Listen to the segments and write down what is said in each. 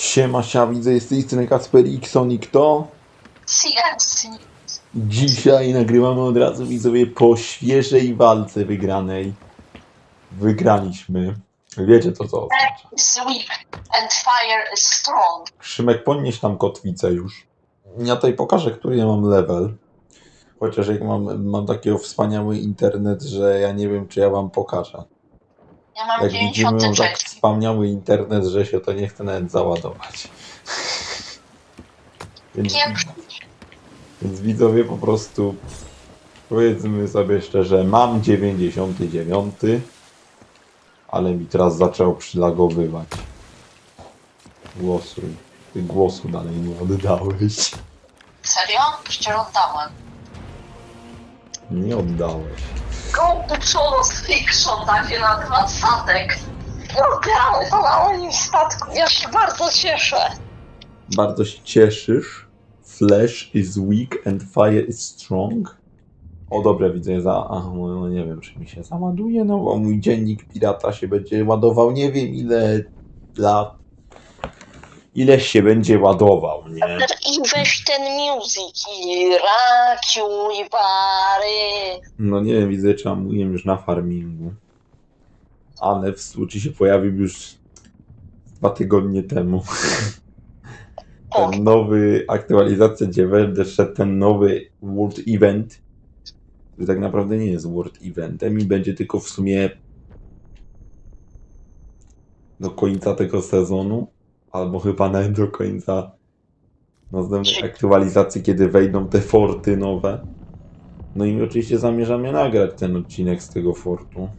Siema, sia, widzę, z tej strony Kasper Xon i kto? CNC. Dzisiaj nagrywamy od razu, widzowie, po świeżej walce wygranej. Wygraliśmy. Wiecie to co oznacza. is weak and fire is strong. Szymek, podnieś tam kotwicę już. Ja tutaj pokażę, który ja mam level. Chociaż jak mam, mam takiego wspaniały internet, że ja nie wiem, czy ja wam pokażę. Ja mam Jak widzimy, mam tak 93. wspaniały internet, że się to nie chce nawet załadować. Więc, Pierwszy. więc widzowie po prostu powiedzmy sobie szczerze, mam 99, ale mi teraz zaczęło przylagowywać. Głosuj. Ty głosu dalej nie oddałeś. Serio? Przecież oddałem. Nie oddałeś. To Cholos Fiction, takie na dwa statek. To na moim statku. Ja się bardzo cieszę. Bardzo się cieszysz. Flash is weak and fire is strong. O dobre widzę za. Aha, no, no nie wiem, czy mi się załaduje, no bo mój dziennik pirata się będzie ładował nie wiem ile lat. Ile się będzie ładował, nie? I weź ten music i rakiu i bary. No nie wiem, widzę, czy mówiłem już na farmingu. Ale w słuczy się pojawił już dwa tygodnie temu. O, ten nowy aktualizacja, gdzie będę szedł ten nowy World Event, który tak naprawdę nie jest World Eventem i będzie tylko w sumie do końca tego sezonu, albo chyba nawet do końca następnej aktualizacji, kiedy wejdą te forty nowe. No i oczywiście zamierzamy nagrać ten odcinek z tego fortu.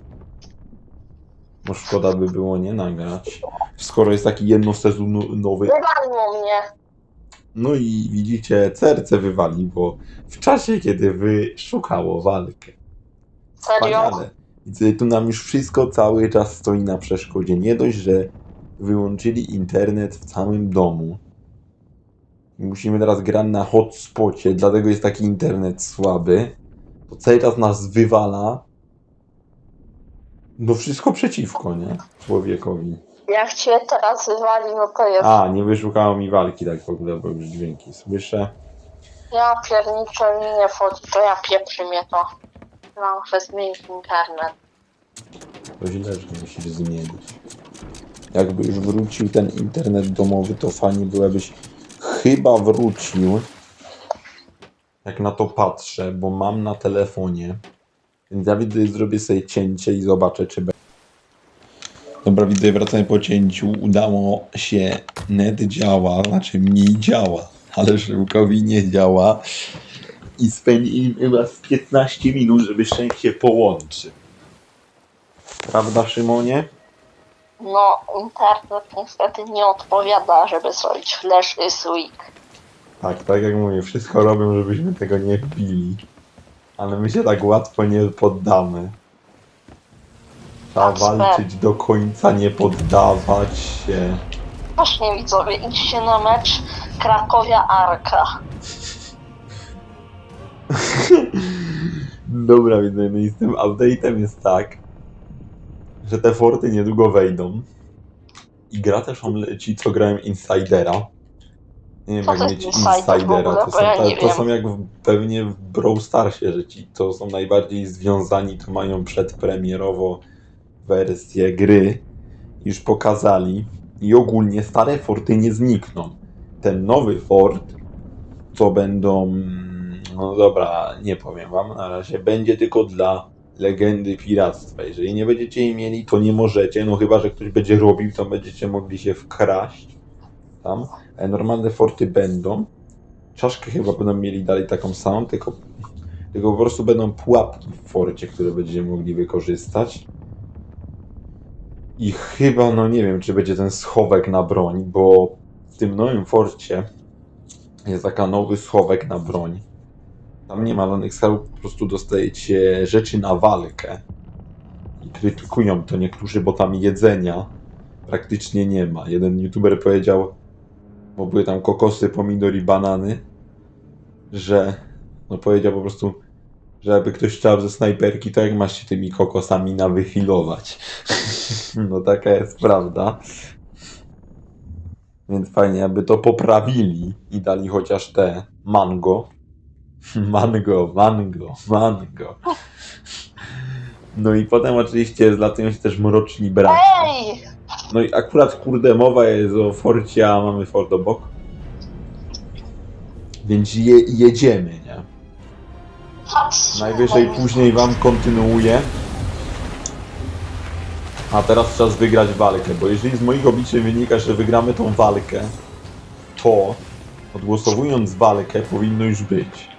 Bo szkoda by było nie nagrać. Skoro jest taki jednosezonowy wywaliło mnie. no i widzicie, serce wywaliło w czasie, kiedy wy szukało walkę. Serio? Wspaniale. Widzę, tu nam już wszystko cały czas stoi na przeszkodzie. Nie dość, że wyłączyli internet w całym domu. Musimy teraz grać na hotspocie, dlatego jest taki internet słaby. To cały czas nas wywala. No wszystko przeciwko, nie? Człowiekowi. Jak cię teraz wywali, to jest... A, nie wyszukało mi walki tak w ogóle, bo już dźwięki słyszę. Ja pierniczę mi nie wchodzi, to ja pieprzy mnie to. Ja muszę zmienić internet. To źle, że musisz zmienić. Jakby już wrócił ten internet domowy, to fajnie byłabyś chyba wrócił. Jak na to patrzę, bo mam na telefonie. Więc ja widzę, zrobię sobie cięcie i zobaczę, czy będzie. Dobra, widzę, wracamy po cięciu. Udało się. Net działa, znaczy mniej działa, ale Szymkowi nie działa. I spędzili chyba z 15 minut, żeby szczęście połączył. Prawda, Szymonie? No, internet niestety nie odpowiada, żeby zrobić flash is weak. Tak, tak jak mówię, wszystko robią, żebyśmy tego nie wbili. Ale my się tak łatwo nie poddamy. Trzeba Tak, walczyć do końca, nie poddawać się. Właśnie widzowie, idźcie na mecz Krakowia Arka. Dobra, widzę, no i z tym update'em jest tak, że te forty niedługo wejdą. I gra też on ci, co grałem Insidera. Nie wiem, Co jak to mieć Insidera. To są, ta, to są jak w, pewnie w Brawl Starsie, że ci, co są najbardziej związani, to mają przedpremierowo wersję gry. Już pokazali. I ogólnie stare forty nie znikną. Ten nowy fort, to będą... No dobra, nie powiem wam na razie. Będzie tylko dla legendy piractwa. Jeżeli nie będziecie jej mieli, to nie możecie. No chyba, że ktoś będzie robił, to będziecie mogli się wkraść tam. Normalne forty będą. Czaszkę chyba będą mieli dalej taką samą, tylko, tylko po prostu będą pułapki w forcie, które będziecie mogli wykorzystać. I chyba, no nie wiem, czy będzie ten schowek na broń, bo w tym nowym forcie jest taka nowy schowek na broń. Tam nie ma żadnych skarbów, po prostu dostajecie rzeczy na walkę. I krytykują to niektórzy, bo tam jedzenia praktycznie nie ma. Jeden youtuber powiedział, bo były tam kokosy, pomidor i banany, że no powiedział po prostu, że jakby ktoś chciał ze snajperki, to jak masz się tymi kokosami nawychilować. no taka jest prawda. Więc fajnie, aby to poprawili i dali chociaż te mango. Mango, mango, mango. No i potem oczywiście zlatują się też mroczni bracia. No i akurat kurde mowa jest o forcie, a mamy fort obok. Więc je, jedziemy, nie? Najwyżej później wam kontynuuję. A teraz czas wygrać walkę, bo jeżeli z moich obliczeń wynika, że wygramy tą walkę, to odgłosowując walkę powinno już być.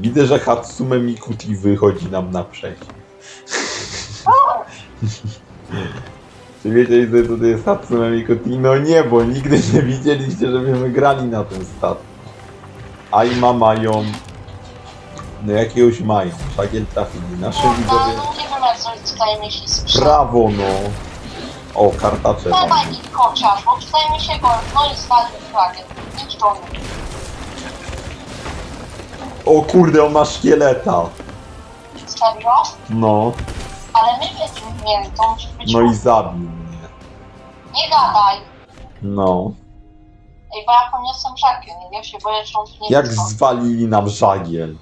Widzę, że Hatsume Mikuti wychodzi nam naprzeciw. Czy wiecie, że tutaj jest Hatsume Mikuti? No nie, bo nigdy nie widzieliście, żebyśmy grali na tym statku. Aima mają... No jakiegoś mają. Szlagiel trafili. Nasze No, widzowie... no, nie wiem jak coś tutaj mi się no. O, kartacze tam. Dawaj mi kociarz, bo tutaj mi się go, no i zwalił flagę. Idź do mnie. O kurde, on ma szkieleta. Serio? No. Ale my mieli, to musi być... No i zabił mnie. Nie gadaj. No. Ej, bo ja poniosłem żagiel, nie? Ja się boję, że on tu nie Jak wyszło. zwalili nam żagiel.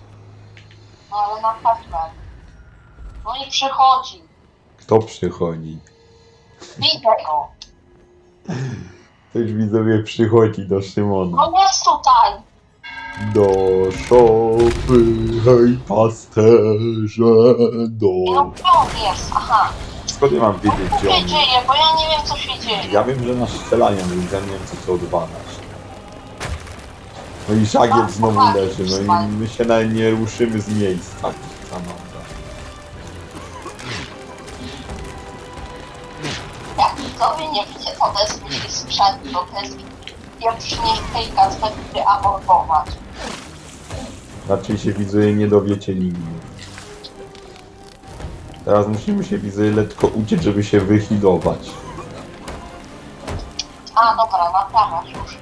No ale na pewno. No i przychodzi. Kto przychodzi? Widzę go. Ktoś widzowie przychodzi do Szymona. No jest tutaj. Do szopy, hej pasterze, do... No jest? Aha. Skąd ja mam wiedzieć, co gdzie się on dzieje, bo ja nie wiem co się dzieje. Ja wiem, że nas strzelają, więc ja nie wiem co to odwalasz. No i żagiel znowu leży, no i my się nawet nie ruszymy z miejsca. Samanda. Jak widzowie nie jest mi się sprzęt, to to jest pierwszy niż hejka zwykle abortować. Raczej się widzę nie dowiecie nigdy. Teraz musimy się widzę lekko uciec, żeby się wyhilować. A dobra, naprawiasz już.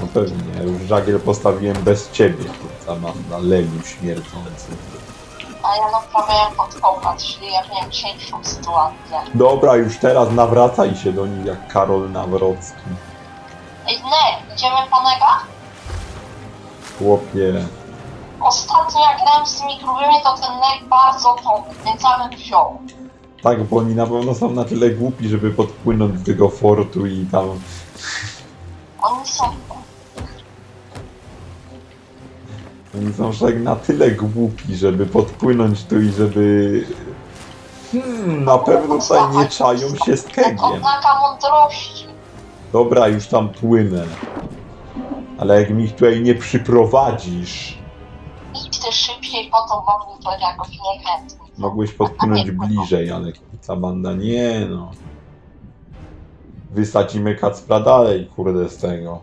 No pewnie, ja już żagiel postawiłem bez ciebie, Samanda, leniu śmierdzący. A ja naprawiałem podkopa, czyli ja wiem dzisiejszą sytuację. Dobra, już teraz nawracaj się do nich jak Karol Nawrocki. Ej, ne, idziemy po nega? Chłopie, Ostatnio jak grałem z tymi grubymi, to ten leg bardzo top, więc ja bym wziął. Tak, bo oni na pewno są na tyle głupi, żeby podpłynąć do tego fortu i tam... Oni są... Oni są wszak na tyle głupi, żeby podpłynąć tu i żeby... Hmm, na pewno tutaj nie czają się z kegiem. odznaka mądrości. Dobra, już tam płynę. Ale jak mi ich tutaj nie przyprowadzisz, Idź ty szybciej, po to bo mi to jakoś niechętnie. mogłeś podpłynąć bliżej, ale ta banda nie no. Wysadzimy Kacpra dalej, kurde, z tego.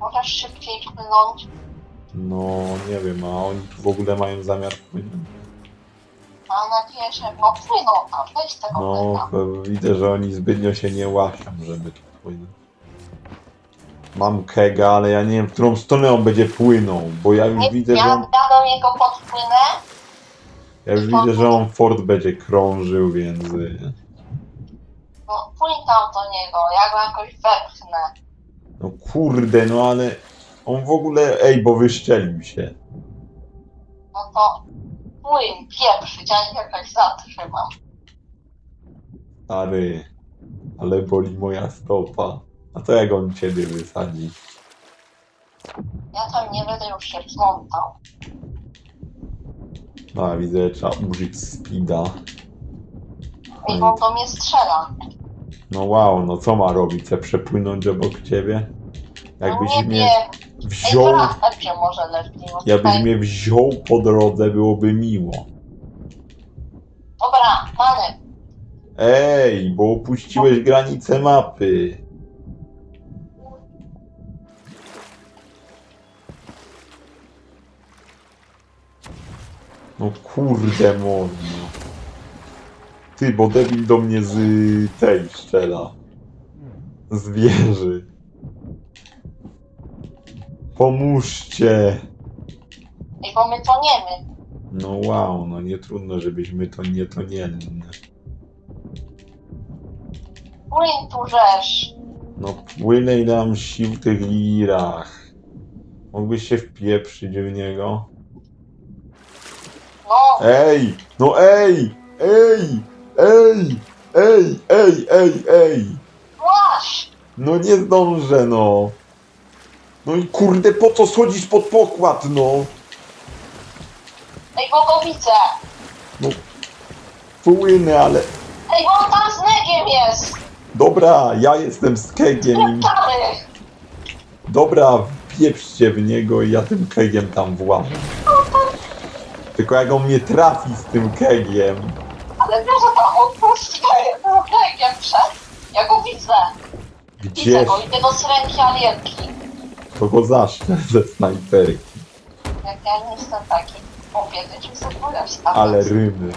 Możesz szybciej płynąć. No, nie wiem, a oni tu w ogóle mają zamiar płynąć. Mam nadzieję, że no płyną tam, weź tego No, widzę, że oni zbytnio się nie łasią, żeby tu płynąć. Mam kega, ale ja nie wiem, w którą stronę on będzie płynął, bo ja już widzę, ja, że on, ja do niego podpłynę. ja już widzę, że on fort będzie krążył, więc... y, No płyń tam do niego, ja go jakoś wepchnę. No kurde, no ale on w ogóle, ej, bo wyszczelił się. No to płyń, pieprzyć, ja ich jakoś zatrzymam. Stary, ale boli moja stopa. A to jak on ciebie wysadzi? Ja tam nie będę już się wplątał. No, a widzę, że trzeba użyć speeda. I on do mnie strzela. No wow, no co ma robić? Chce przepłynąć obok ciebie? Jakbyś no nie mnie wiem. Ej, wziął, wracać się może lepiej. bo jakbyś tutaj- mnie wziął po drodze, byłoby miło. Dobra, mamy. Ej, bo opuściłeś granicę mapy. No kurde morno. Ty, bo debil do mnie z tej strzela. Z wieży. Pomóżcie. Ej, bo my toniemy. No wow, no nie trudno, żebyśmy to nie tonili. Płyń tu rzesz. No płynę i nam sił w tych lirach. Mógłbyś się wpieprzyć w niego? No, Ej! No ej! Ej! Ej! Ej! Ej! Ej! Ej! właśnie. No nie zdążę, no. No i kurde, po co schodzisz pod pokład, no? Ej, bo go widzę. Płynę, ale... Ej, bo on tam z negiem jest. Dobra, ja jestem z kegiem i... Dobra, pieprzcie w niego i ja tym kegiem tam włażę. Tylko jak on mnie trafi z tym kegiem, Ale wiesz, że tam on puści negiem przed. Ja go widzę. Widzę gdzieś go, idę do syrenki alienki. to go zaszczę ze snajperki. Jak ja nie jestem taki. Powiedzieć mi sobie. Ale rymy.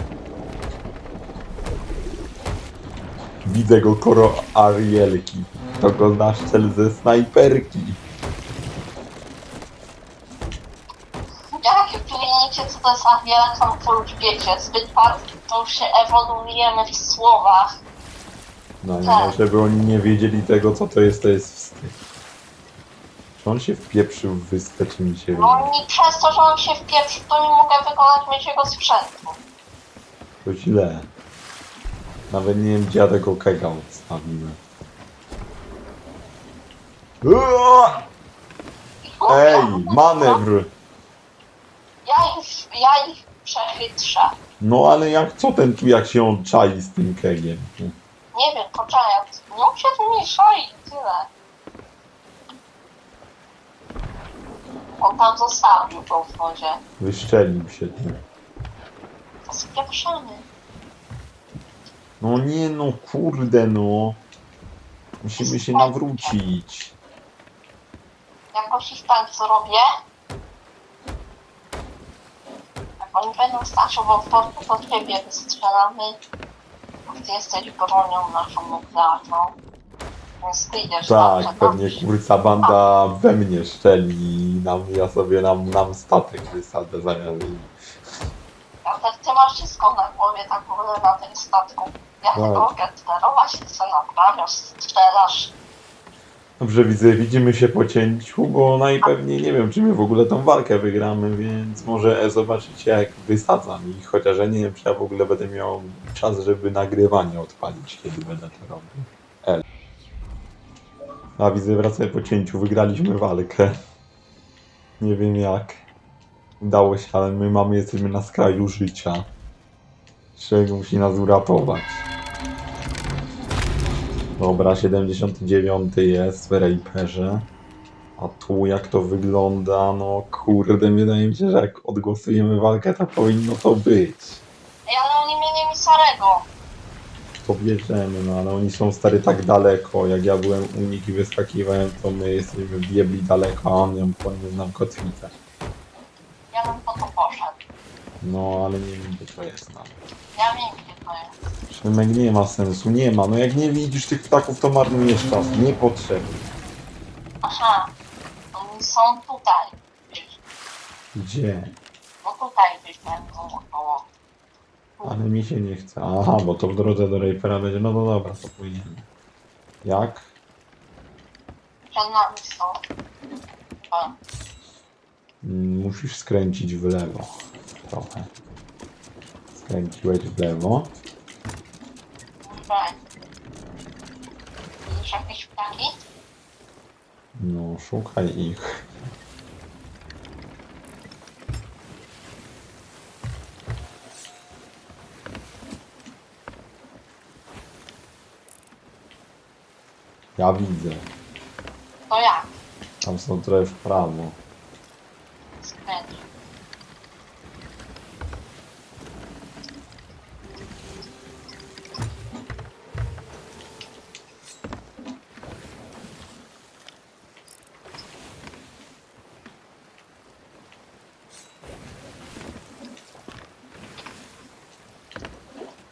Widzę go koro Arielki. To go zaszczel ze snajperki. Klinicie, co to jest Arielka, to już wiecie. Zbyt bardzo to już się ewoluujemy w słowach. No i Tak. no, żeby oni nie wiedzieli tego, co to jest, to jest wstyd. Czy on się wpieprzył w wyspę, czy mi się No wydaje? i przez to, że on się wpieprzył, to nie mogę wykonać mysiego sprzętu. To źle. Nawet nie wiem, gdzie ja tego kega odstawiłem. Uaa! Ej, manewr! Ja ich, ja ich przechytrzę. No ale jak, co ten tu, jak się on czai z tym kegiem? Nie wiem, poczekaj, no się mniejsza i tyle. On tam zostawił go w wodzie. Wyszczelił się tym. To spieprzony. No nie no, kurde no. Musimy się nawrócić. Jakoś ich tak zrobię. Jak oni będą stać obok portu, to ciebie wystrzelamy. Bo ty jesteś bronią naszą nuklearną. Więc ty idziesz Tak, na pewnie kurca banda we mnie szczeli i nam, ja sobie nam, nam statek wysadzę zamiast jej. A te, ty masz wszystko na głowie, tak w ogóle na tym statku. Ja Tak. tylko mogę sterować, ty sobie naprawiasz, strzelasz. Dobrze widzę, widzimy się po cięciu, bo najpewniej nie wiem, czy my w ogóle tą walkę wygramy, więc może zobaczycie jak wysadzam ich, chociaż ja nie wiem, czy ja w ogóle będę miał czas, żeby nagrywanie odpalić, kiedy będę to robił. L. A widzę, wracaj po cięciu, wygraliśmy walkę. Nie wiem jak. Udało się, ale my mamy, jesteśmy na skraju życia. Czego musi nas uratować. Dobra, 79 jest w Reaperze. A tu jak to wygląda, no kurde, wydaje mi się, że jak odgłosujemy walkę, to powinno to być. Ej, ale oni mieli emisarego. To bierzemy, no ale oni są stary tak daleko. Jak ja byłem u nich i wyskakiwałem, to my jesteśmy biebli daleko, a on ją powinien nam kotwicę. Ja bym po to poszedł. No ale nie wiem, gdzie to jest nawet. Ja wiem, gdzie to jest. Szymek nie ma sensu, nie ma. No jak nie widzisz tych ptaków, to marnujesz czas. Niepotrzebnie. Aha, oni są tutaj. gdzieś. Gdzie? No tutaj gdzieś będą około. Ale mi się nie chce. Aha, bo to w drodze do Reapera będzie. No to dobra, to pójdziemy. Jak? Przed nami są. O, Mm, Musisz skręcić w lewo. Trochę. Skręciłeś w lewo. tutaj. Widzisz jakieś ptaki? No, szukaj ich. Ja widzę. To jak? Tam są trochę w prawo. Skręć.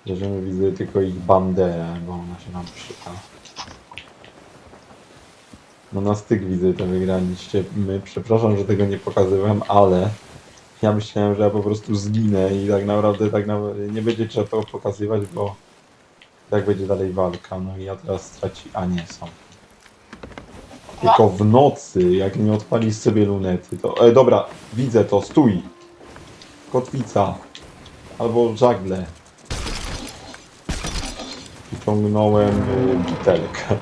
Bierzemy widzę tylko ich banderę, bo ona się nam przyda. No na styk widzę, to wygraliście my. Przepraszam, że tego nie pokazywałem, ale ja myślałem, że ja po prostu zginę i tak naprawdę tak nie będzie trzeba tego pokazywać, bo jak będzie dalej walka. No i ja teraz straci... A nie, są. Tylko w nocy, jak nie odpalisz sobie lunety, to... E, dobra, widzę to, stój! Kotwica. Albo żagle. Wyciągnąłem y, butelkę.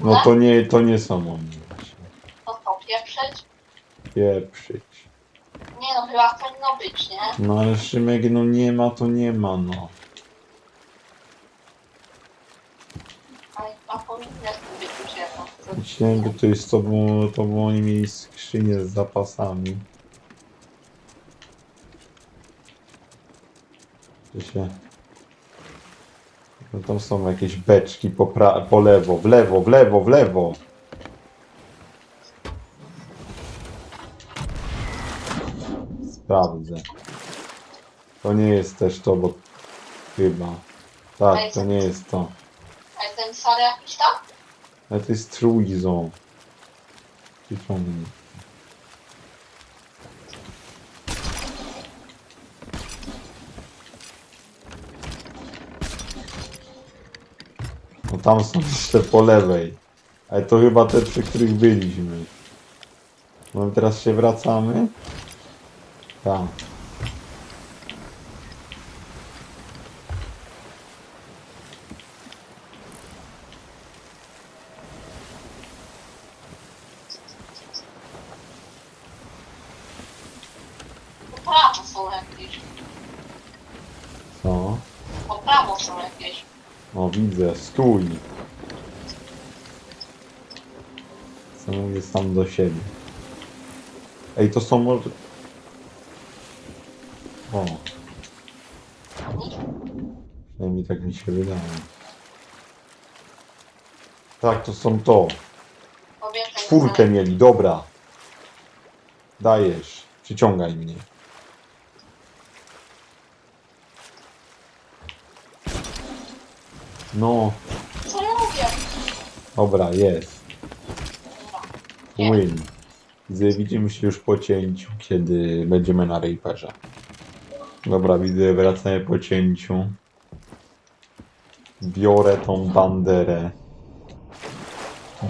No to nie, to nie są oni właśnie. To to pieprzyć? Pieprzyć. Nie no, chyba powinno być, nie? No ale Szymek, no nie ma, to nie ma, no. Ale chyba tu być już jedno. Myślałem, że to jest to, bo, to bo oni mieli skrzynię z zapasami. Się... No tam są jakieś beczki po, pra... po lewo, w lewo, w lewo, w lewo. Sprawdzę. To nie jest też to, bo chyba. Tak, to nie jest to. A jest ten sary jakiś tam? Ale to jest trójzą. Przyciągnij. Tam są jeszcze po lewej. Ale to chyba te, przy których byliśmy. No teraz się wracamy? Tak. Po prawo są jakieś. Co? Po prawo są jakieś. O, widzę, stój. Co mówię sam do siebie. Ej, to są może... O. Przynajmniej tak mi się wydaje. Tak, to są to. Czwórkę mieli, dobra. Dajesz. Przyciągaj mnie. No, Co mówię? dobra, jest. Win. Widzimy się już po cięciu, kiedy będziemy na Reaperze. Dobra, widzę, wracamy po cięciu. Biorę tą banderę.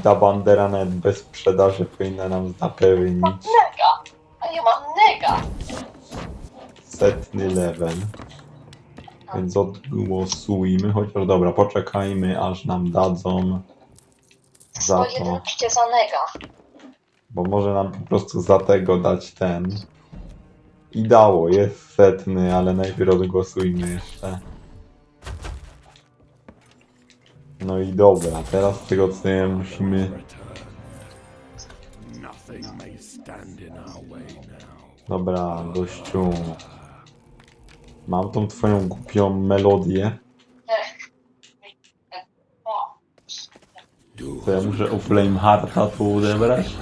Ta bandera nawet bez sprzedaży powinna nam zapewnić Nega! A ja mam nega! setny level. Więc odgłosujmy, chociaż dobra, poczekajmy aż nam dadzą za to. jedynczcie za nega. Bo może nam po prostu za tego dać ten. I dało, jest setny, ale najpierw odgłosujmy jeszcze. No i dobra, teraz z tego co ja musimy... Dobra, gościu. Mam tą twoją głupią melodię. To ja muszę u Flamehearta tu odebrać?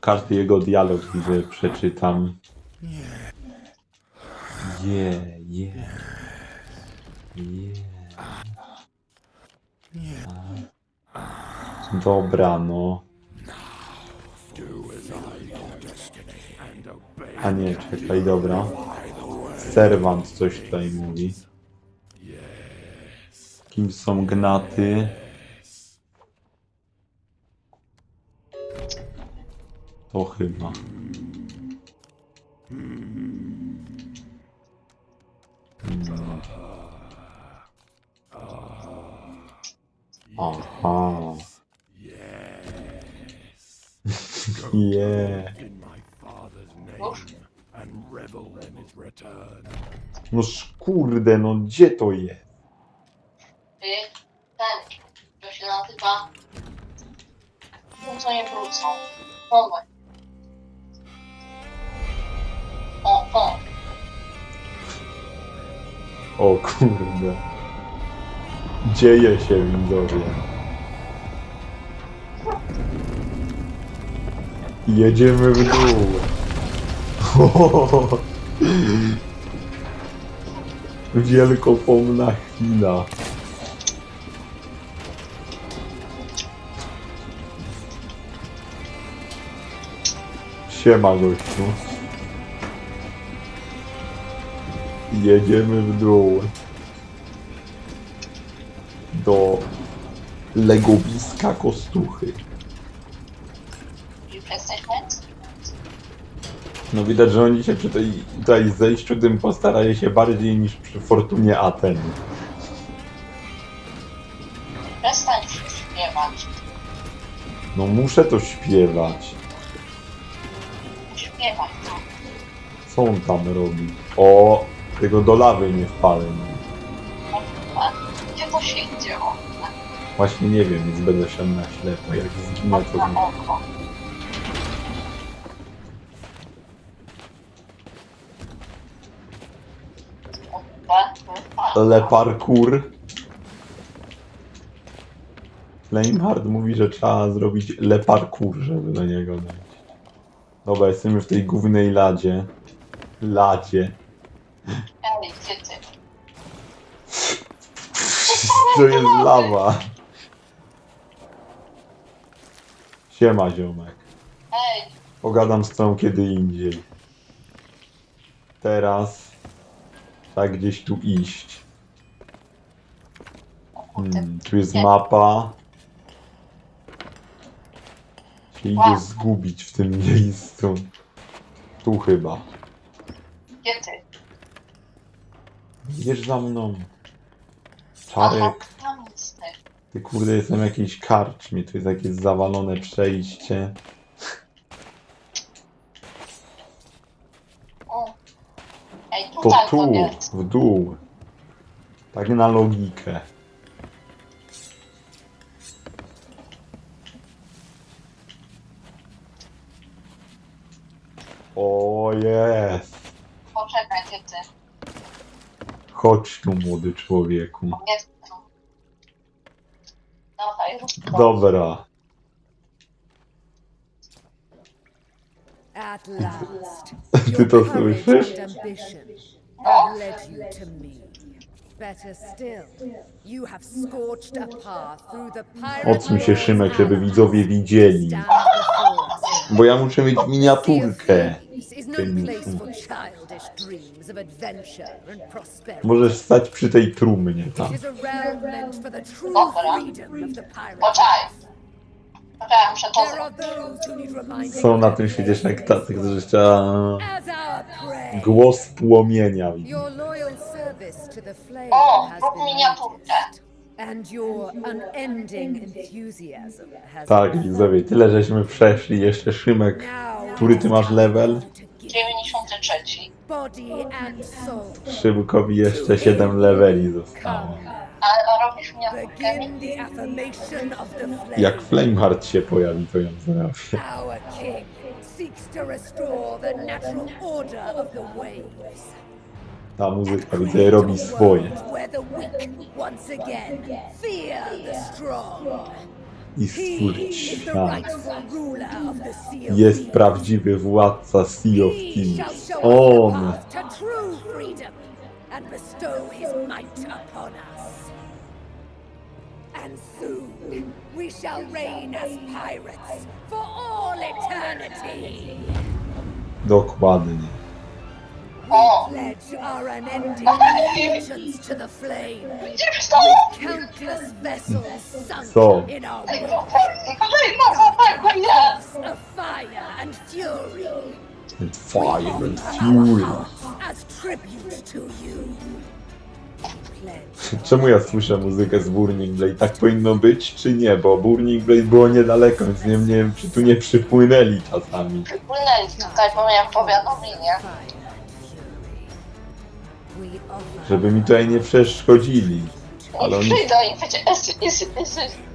Każdy jego dialog widzę, przeczytam. Je, je. Je. Dobra, no. Do as I do destiny and obey A nie, czekaj, dobra. Serwant coś tutaj mówi. Kim są gnaty? To chyba. Aha. Yeah. No kurde, no gdzie to jest? Ty, ten, to się nazywa... No co nie wrócą. Moment. O, o. O kurde. Dzieje się widzowie. Jedziemy w dół. Wielkopomna chwila. Siema gościu. Jedziemy w dół. Do legowiska Kostuchy. Już jesteśmy? No widać, że oni się przy tej tutaj zejściu tym postaraje się bardziej niż przy Fortunie Aten. Przestań się śpiewać. No muszę to śpiewać. Śpiewaj to. Co on tam robi? O, tego do lawy nie wpalę. A Gdzie to się idzie? O, Właśnie nie wiem, więc będę szedł na ślepo. Jak zginę, to na oko. Le parkour. Flamehard mówi, że trzeba zrobić le parkour, żeby do niego dojść. Dobra, jestem już w tej głównej ladzie. Ladzie. Ej, gdzie ty? To jest lawa. Siema ziomek. Ej, Pogadam z tą kiedy indziej. Teraz trzeba gdzieś tu iść. Hmm, tu jest mapa. Się idzie zgubić w tym miejscu. Tu chyba. gdzie ty? Idziesz za mną. Aha, Czarek, tam jesteś. ty kurde jestem w jakiejś karczmie. Tu jest jakieś zawalone przejście. O. Ej, To to tu, w dół. Tak na logikę. O jest. Poczekaj, gdzie ty? Chodź tu, młody człowieku. Jest tu. Dawaj, rób to. Dobra. At last, Ty to słyszysz? ambition have led you to me. Better still, you have scorched a path through the Odsuń się Szymek, żeby widzowie widzieli. Bo ja muszę mieć miniaturkę. No. Możesz stać przy tej trumnie pirate. Poczekaj. Need reminding Są na tym świecie tacy, którzy chciała głos płomienia. Your loyal service to the flame O, has rób been miniaturkę. noticed, and your unending enthusiasm has Tak, widzowie, tyle żeśmy przeszli. Jeszcze Szymek. now Który ty masz level? to give 93. body and soul. Szybkowi jeszcze 7 leveli zostało. Come, A, a robisz miniaturkę? begin the affirmation of the flame. Jak Flameheart się pojawi, to ją zrobię. Our king seeks to restore the natural order of the waves. Ta muzyka, widzę, robi swoje. Where the weak once again fear the strong. I He is the świat. rightful ruler of the Sea of Jest Thieves. prawdziwy władca Sea of He shall Thieves. show us the On! path to true freedom and bestow his might upon us. And soon we shall reign as pirates for all eternity. Dokładnie. O, Pledge our unending allegiance to the flame. widzisz to? Countless vessels sunk So. in our Ej, wake. no, ej, kolejna zapewne jest. Of fire and fury. And fire and fury. As tribute to you. Czemu ja słyszę muzykę z Burning Blade? Tak powinno być, czy nie? Bo Burning Blade było niedaleko, więc nie, nie wiem, czy tu nie przypłynęli czasami. Płynęli tutaj, bo miałem powiadomienie. Żeby mi tutaj nie przeszkodzili. Ale oni przyjdą i będzie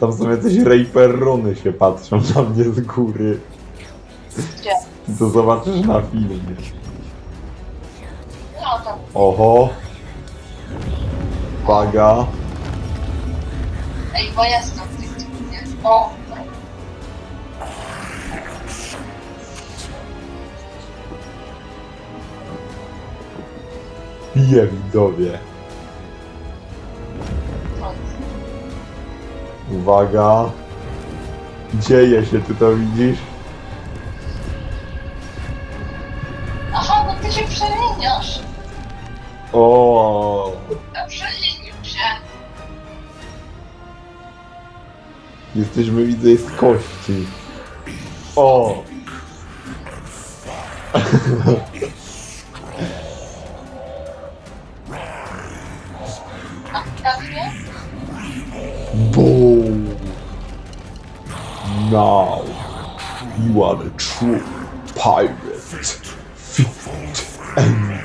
tam są jacyś rejperrony się patrzą na mnie z góry. Gdzie? I to zobaczysz na filmie. Oho. Uwaga. Ej, bo w tych nie? O, Pije widzowie. Uwaga. Dzieje się, ty to widzisz? aha, bo ty się przemieniasz. O, Ja przemienił się. jesteśmy widzę z kości. O, A jak nie? boom. Now you are the true pirate. Fit and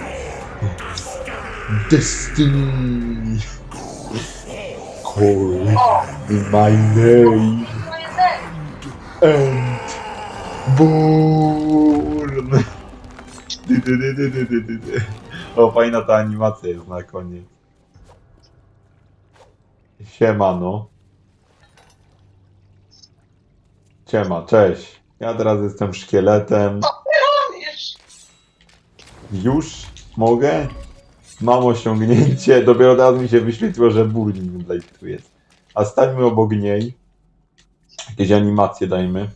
destiny. Call O, my name. and burn. O, fajna ta animacja jest na koniec. Siemano. Siema, cześć. Ja teraz jestem szkieletem. Już mogę? Mam osiągnięcie. Dopiero teraz mi się wyświetliło, że Burning Blade tu jest. A stańmy obok niej. Jakieś animacje dajmy.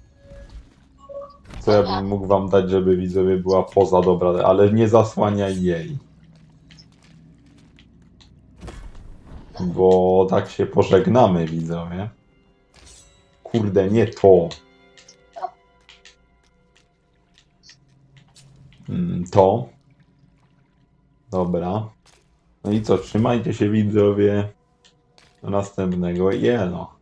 Co ja bym mógł wam dać, żeby widzowie była poza dobra, ale nie zasłaniaj jej. Bo tak się pożegnamy, widzowie. Kurde, nie to. Mm, To. Dobra. No i co, trzymajcie się widzowie. Do następnego jelo.